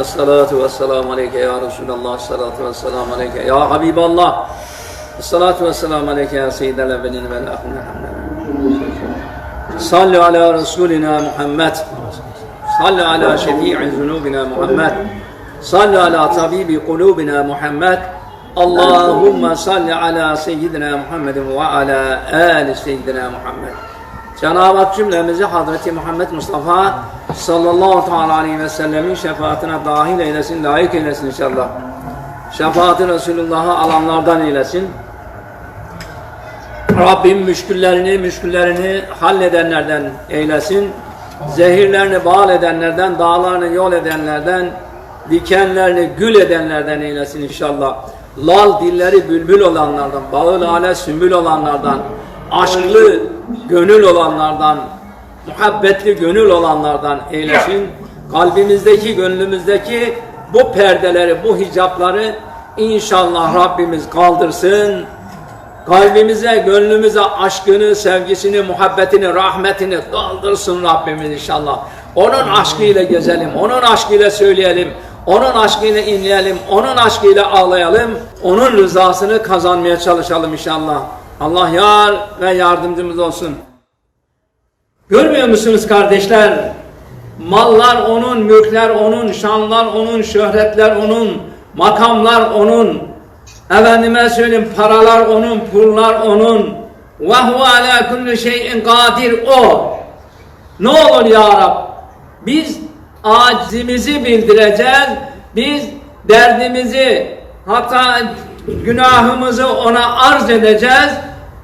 Esselatu vesselamu aleyke ya Resulallah. Esselatu vesselamu aleyke ya Habiballah. Esselatu vesselamu aleyke ya Seyyidel evvelin vel ahirin. Sallu ala Resulina Muhammed. Sallu ala şefi'i zunubina Muhammed. Sallu ala tabibi kulubina Muhammed. Allahümme salli ala seyyidina Muhammedin ve ala ali seyyidina Muhammed. Cenab-ı Hak cümlemizi Hazreti Muhammed Mustafa sallallahu teala aleyhi ve sellemin şefaatine dahil eylesin, layık eylesin inşallah. Şefaati Resulullah'a alanlardan eylesin. Rabbim müşküllerini, müşküllerini halledenlerden eylesin. Zehirlerini bal edenlerden, dağlarını yol edenlerden, dikenlerini gül edenlerden eylesin inşallah. Lal dilleri bülbül olanlardan, bağı lale sümbül olanlardan, aşklı gönül olanlardan, muhabbetli gönül olanlardan eylesin. Kalbimizdeki, gönlümüzdeki bu perdeleri, bu hicapları inşallah Rabbimiz kaldırsın. Kalbimize, gönlümüze aşkını, sevgisini, muhabbetini, rahmetini daldırsın Rabbimiz inşallah. Onun aşkıyla gezelim, onun aşkıyla söyleyelim, onun aşkıyla inleyelim, onun aşkıyla ağlayalım, onun rızasını kazanmaya çalışalım inşallah. Allah yar ve yardımcımız olsun. Görmüyor musunuz kardeşler? Mallar onun, mülkler onun, şanlar onun, şöhretler onun, makamlar onun. Efendime söyleyeyim paralar onun, pullar onun. Ve huve ala kulli şeyin kadir o. Ne olur ya Rab? Biz acizimizi bildireceğiz. Biz derdimizi hatta günahımızı ona arz edeceğiz.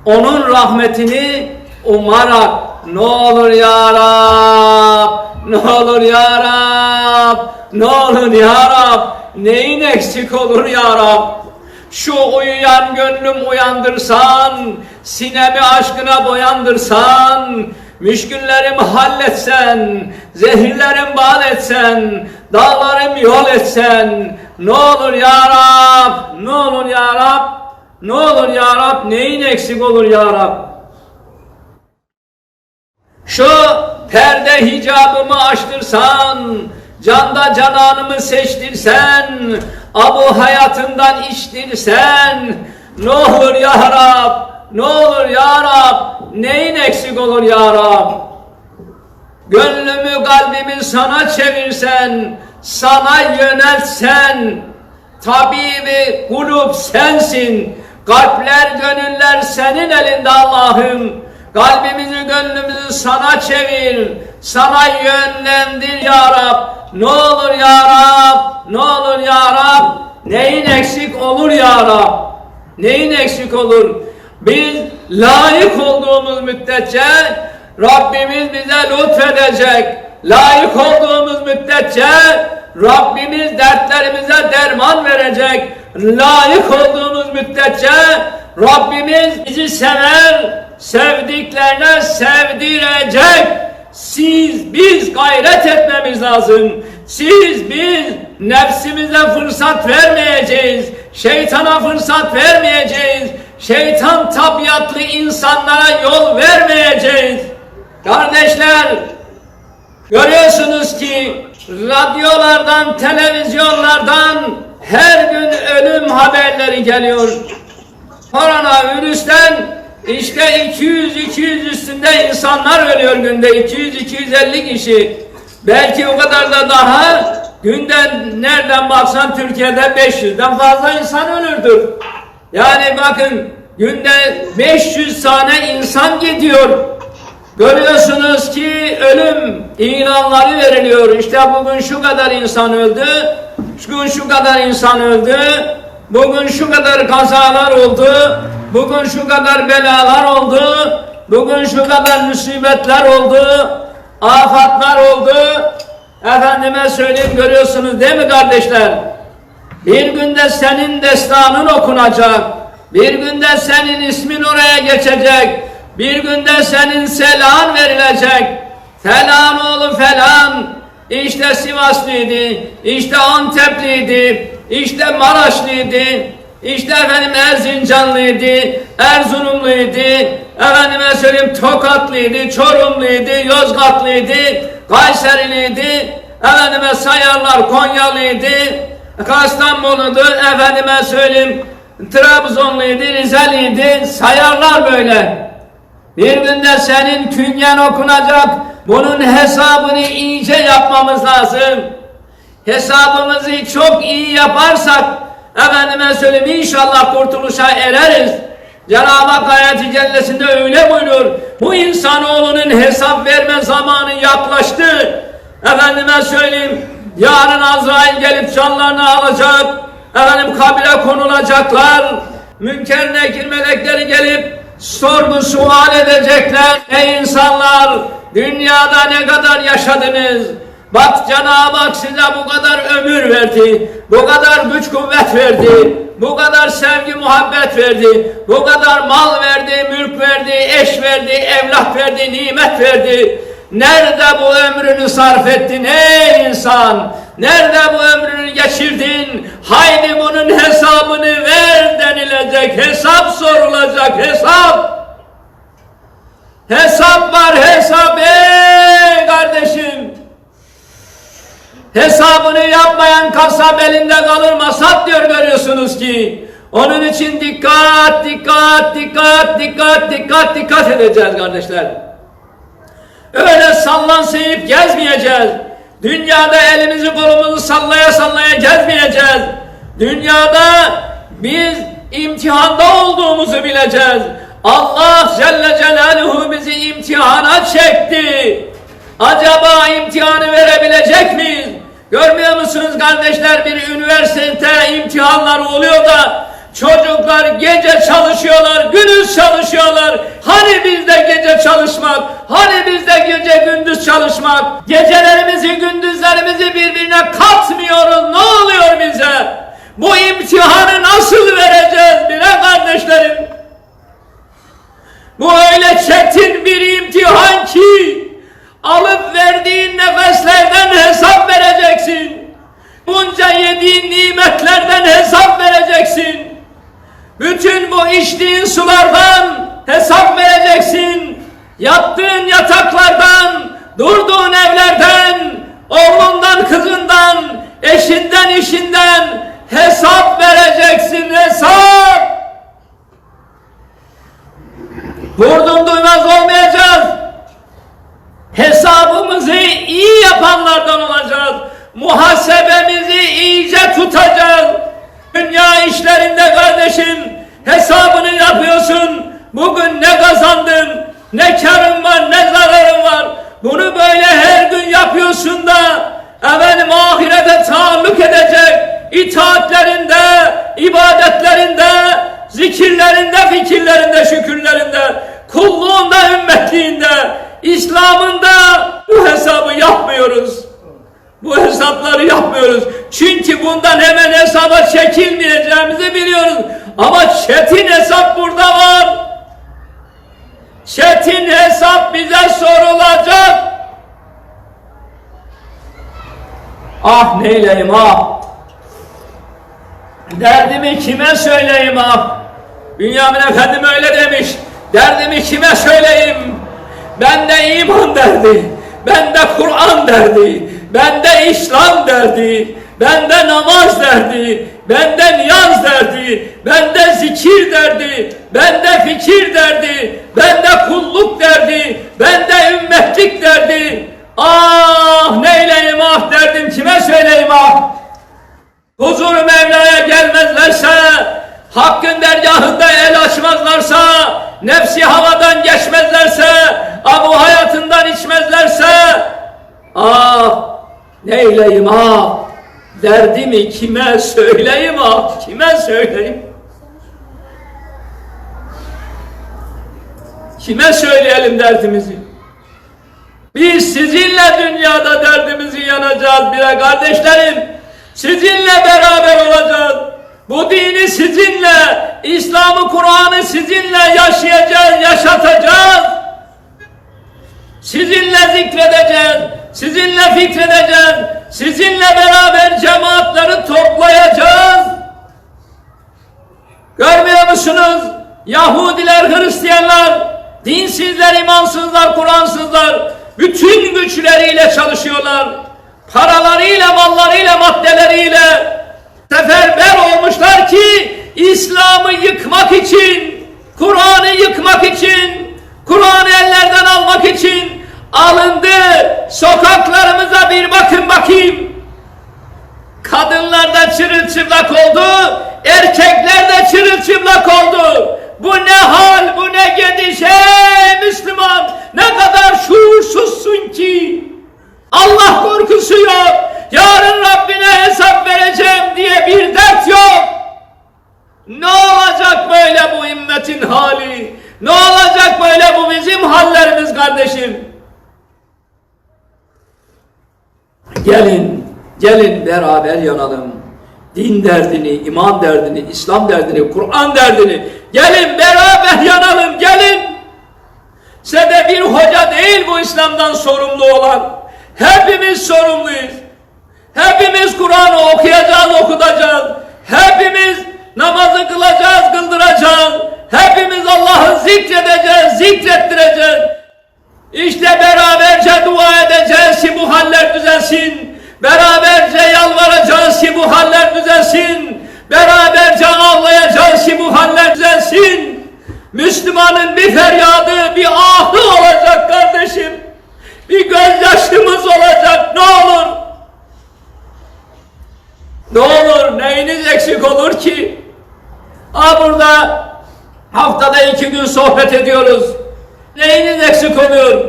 Onun rahmetini umarak ne olur ya Rab? Ne olur ya Rab? Ne olur ya Rab? Neyin eksik olur ya Rab? Şu uyuyan gönlüm uyandırsan, sinemi aşkına boyandırsan, müşküllerimi halletsen, zehirlerim bal etsen, dağlarım yol etsen, ne olur ya Rab, ne olur ya Rab, ne olur ya Rab, neyin eksik olur ya Rab? Şu perde hicabımı açtırsan, canda cananımı seçtirsen, abu hayatından içtirsen, ne olur ya Rab, ne olur ya Rab, neyin eksik olur ya Rab? Gönlümü kalbimi sana çevirsen, sana yöneltsen, tabibi kulüp sensin, kalpler gönüller senin elinde Allah'ım. Kalbimizi gönlümüzü sana çevir, sana yönlendir ya Rab. Ne olur ya Rab, ne olur ya Rab, neyin eksik olur ya Rab? Neyin eksik olur? Biz layık olduğumuz müddetçe Rabbimiz bize lütfedecek. Layık olduğumuz müddetçe Rabbimiz dertlerimize derman verecek. Layık olduğumuz müddetçe Rabbimiz bizi sever, sevdiklerine sevdirecek. Siz, biz gayret etmemiz lazım. Siz, biz nefsimize fırsat vermeyeceğiz. Şeytana fırsat vermeyeceğiz. Şeytan tabiatlı insanlara yol vermeyeceğiz. Kardeşler, görüyorsunuz ki radyolardan, televizyonlardan her gün ölüm haberleri geliyor. Koronavirüsten işte 200-200 üstünde insanlar ölüyor günde 200-250 kişi. Belki o kadar da daha günden nereden baksan Türkiye'de 500'den fazla insan ölürdür. Yani bakın günde 500 tane insan gidiyor. Görüyorsunuz ki ölüm ilanları veriliyor. İşte bugün şu kadar insan öldü, bugün şu kadar insan öldü, bugün şu kadar kazalar oldu, bugün şu kadar belalar oldu, bugün şu kadar musibetler oldu, afatlar oldu. Efendime söyleyeyim görüyorsunuz değil mi kardeşler? Bir günde senin destanın okunacak. Bir günde senin ismin oraya geçecek. Bir günde senin selam verilecek. Falan oğlu falan. İşte Sivaslıydı. işte Antepliydi. İşte Maraşlıydı. işte efendim Erzincanlıydı. Erzurumluydu. Efendime söyleyeyim Tokatlıydı. Çorumluydu. Yozgatlıydı. Kayseriliydi. efendime sayarlar Konyalıydı, Kastamonu'du, efendime söyleyeyim Trabzonluydu, Rizeliydi, sayarlar böyle. Bir günde senin künyen okunacak, bunun hesabını iyice yapmamız lazım. Hesabımızı çok iyi yaparsak, efendime söyleyeyim inşallah kurtuluşa ereriz. Cenab-ı Hak ayet-i cellesinde öyle buyuruyor. Bu insanoğlunun hesap verme zamanı yaklaştı. Efendime söyleyeyim, yarın Azrail gelip canlarını alacak. Efendim kabire konulacaklar. Münker nekir melekleri gelip sorgu sual edecekler. Ey insanlar, dünyada ne kadar yaşadınız? Bak Cenab-ı Hak size bu kadar ömür verdi, bu kadar güç kuvvet verdi, bu kadar sevgi muhabbet verdi, bu kadar mal verdi, mülk verdi, eş verdi, evlat verdi, nimet verdi. Nerede bu ömrünü sarf ettin ey insan? Nerede bu ömrünü geçirdin? Haydi bunun hesabını ver denilecek, hesap sorulacak, hesap. Hesap var hesap ey kardeşim. Hesabını yapmayan kasap elinde kalır masat diyor görüyorsunuz ki. Onun için dikkat, dikkat, dikkat, dikkat, dikkat, dikkat edeceğiz kardeşler. Öyle sallansayıp gezmeyeceğiz. Dünyada elimizi kolumuzu sallaya sallaya gezmeyeceğiz. Dünyada biz imtihanda olduğumuzu bileceğiz. Allah Celle Celaluhu bizi imtihana çekti. Acaba imtihanı verebilecek miyiz? Görmüyor musunuz kardeşler bir üniversite imtihanları oluyor da çocuklar gece çalışıyorlar, gündüz çalışıyorlar. Hani bizde gece çalışmak, hani bizde gece gündüz çalışmak. Gecelerimizi gündüzlerimizi birbirine katmıyoruz. Ne oluyor bize? Bu imtihanı nasıl vereceğiz bile kardeşlerim? Bu öyle çetin bir imtihan ki alıp verdiğin nefeslerden hesap vereceksin. Bunca yediğin nimetlerden hesap vereceksin. Bütün bu içtiğin sulardan hesap vereceksin. Yattığın yataklardan, durduğun evlerden, oğlundan, kızından, eşinden, işinden hesap vereceksin, hesap. Vurdum duymaz olmayacağız. Hesabımızı iyi yapanlardan olacağız. Muhasebemizi iyice tutacağız. Dünya işlerinde kardeşim hesabını yapıyorsun. Bugün ne kazandın, ne karın var, ne zararın var. Bunu böyle her gün yapıyorsun da efendim ahirete taalluk edecek itaatlerinde, ibadetlerinde, zikirlerinde, fikirlerinde, şükürlerinde, kulluğunda, ümmetliğinde, İslam'ında bu hesabı yapmıyoruz. Bu hesapları yapmıyoruz. Çünkü bundan hemen hesaba çekilmeyeceğimizi biliyoruz. Ama çetin hesap burada var. Çetin hesap bize sorulacak. Ah neyleyim ah. Derdimi kime söyleyeyim ah. Bünyamin Efendim öyle demiş. Derdimi kime söyleyeyim? Bende iman derdi. Bende Kur'an derdi. Bende İslam derdi. Bende namaz derdi. Bende niyaz derdi. Bende zikir derdi. Bende fikir derdi. Bende kulluk derdi. Bende ümmetlik derdi. Ah neyleyim ah derdim kime söyleyeyim ah. Huzur Mevla'ya gelmezlerse, Hakk'ın dergahında el açmazlarsa, nefsi havadan geçmezlerse, abu hayatından içmezlerse, ah neyleyim ah, derdimi kime söyleyeyim ah, kime söyleyeyim? Kime söyleyelim derdimizi? Biz sizinle dünyada derdimizi yanacağız bire kardeşlerim. Sizinle beraber olacağız. Bu dini sizinle, İslam'ı, Kur'an'ı sizinle yaşayacağız, yaşatacağız. Sizinle zikredeceğiz, sizinle fikredeceğiz, sizinle beraber cemaatleri toplayacağız. Görmüyor musunuz? Yahudiler, Hristiyanlar, dinsizler, imansızlar, Kur'ansızlar bütün güçleriyle çalışıyorlar. paralarıyla, mallarıyla, maddeleriyle seferber olmuşlar ki İslam'ı yıkmak için, Kur'an'ı yıkmak için, Kur'an'ı ellerden almak için alındı. Sokaklarımıza bir bakın bakayım. Kadınlar da çırılçıplak oldu, erkekler de çırılçıplak oldu. Bu ne hal, bu ne gidiş ey Müslüman, ne kadar şuursuzsun ki. Allah korkusu yok, yarın Rabbine hesap vereceğim diye bir dert yok. Ne olacak böyle bu ümmetin hali? Ne olacak böyle bu bizim hallerimiz kardeşim? Gelin, gelin beraber yanalım. Din derdini, iman derdini, İslam derdini, Kur'an derdini. Gelin beraber yanalım, gelin. Size bir hoca değil bu İslam'dan sorumlu olan. Hepimiz sorumluyuz. Hepimiz Kur'an'ı okuyacağız, okutacağız. Hepimiz namazı kılacağız, kıldıracağız. Hepimiz Allah'ı zikredeceğiz, zikrettireceğiz. İşte beraberce dua edeceğiz ki bu haller düzelsin. Beraberce yalvaracağız ki bu haller düzelsin. Beraberce ağlayacağız ki bu haller düzelsin. Müslümanın bir feryadı, bir ahı olacak kardeşim. Bir gözyaşımız olacak ne olur. Eksik olur ki? Ha burada haftada iki gün sohbet ediyoruz. Neyiniz eksik oluyor?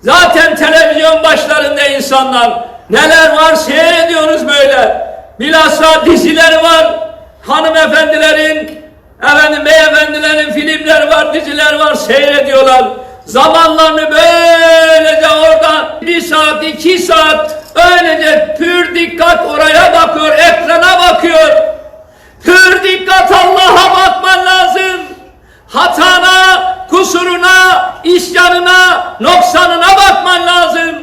Zaten televizyon başlarında insanlar neler var seyrediyoruz böyle. Bilhassa diziler var. Hanımefendilerin, efendim beyefendilerin filmler var, diziler var seyrediyorlar. Zamanlarını böylece orada bir saat, iki saat öylece pür dikkat oraya bakıyor, ekrana bakıyor. Pür dikkat Allah'a bakman lazım. Hatana, kusuruna, isyanına, noksanına bakman lazım.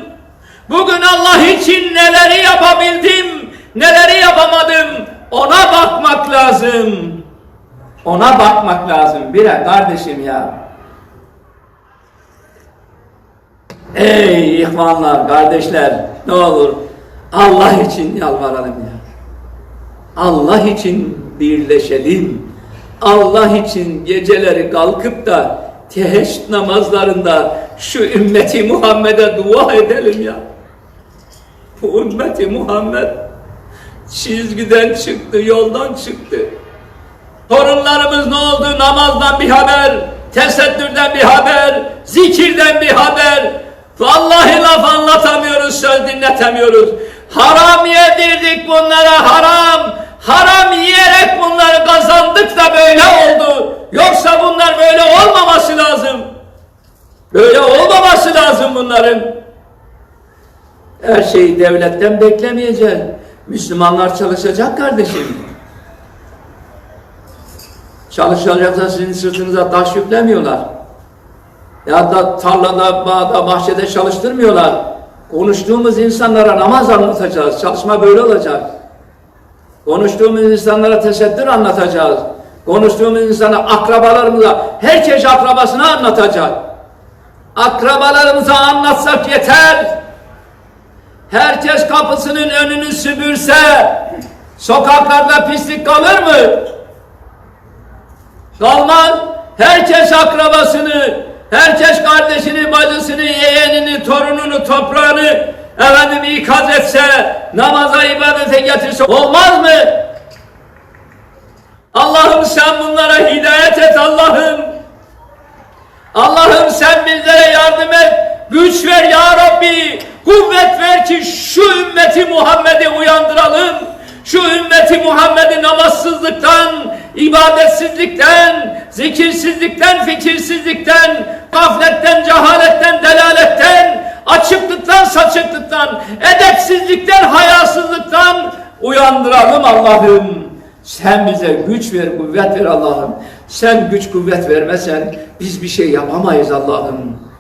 Bugün Allah için neleri yapabildim, neleri yapamadım ona bakmak lazım. Ona bakmak lazım. Bire kardeşim ya. Ey ihvanlar, kardeşler ne olur Allah için yalvaralım ya. Allah için birleşelim. Allah için geceleri kalkıp da teheccüd namazlarında şu ümmeti Muhammed'e dua edelim ya. Bu ümmeti Muhammed çizgiden çıktı, yoldan çıktı. Torunlarımız ne oldu? Namazdan bir haber, tesettürden bir haber, zikirden bir haber. Vallahi laf anlatamıyoruz, söz dinletemiyoruz. Haram yedirdik bunlara haram. Haram yiyerek bunları kazandık da böyle oldu. Yoksa bunlar böyle olmaması lazım. Böyle olmaması lazım bunların. Her şeyi devletten beklemeyeceğiz. Müslümanlar çalışacak kardeşim. Çalışacaksa sizin sırtınıza taş yüklemiyorlar. Ya da tarlada, bağda, bahçede çalıştırmıyorlar. Konuştuğumuz insanlara namaz anlatacağız. Çalışma böyle olacak. Konuştuğumuz insanlara tesettür anlatacağız. Konuştuğumuz insana akrabalarımıza, herkes akrabasına anlatacak. Akrabalarımıza anlatsak yeter. Herkes kapısının önünü süpürse, sokaklarda pislik kalır mı? Kalmaz. Herkes akrabasını, herkes kardeşini, bacısını, yeğenini, torununu, toprağını efendim ikaz etse, namaza, ibadete getirse olmaz mı? Allah'ım sen bunlara hidayet et Allah'ım. Allah'ım sen bizlere yardım et, güç ver ya Rabbi, kuvvet ver ki şu ümmeti Muhammed'i uyandıralım. Şu ümmeti Muhammed'i namazsızlıktan, ibadetsizlikten, zikirsizlikten, fikirsizlikten, gafletten, cehaletten, delaletten, açıklıktan, saçıklıktan, edepsizlikten, hayasızlıktan uyandıralım Allah'ım. Sen bize güç ver, kuvvet ver Allah'ım. Sen güç kuvvet vermesen biz bir şey yapamayız Allah'ım.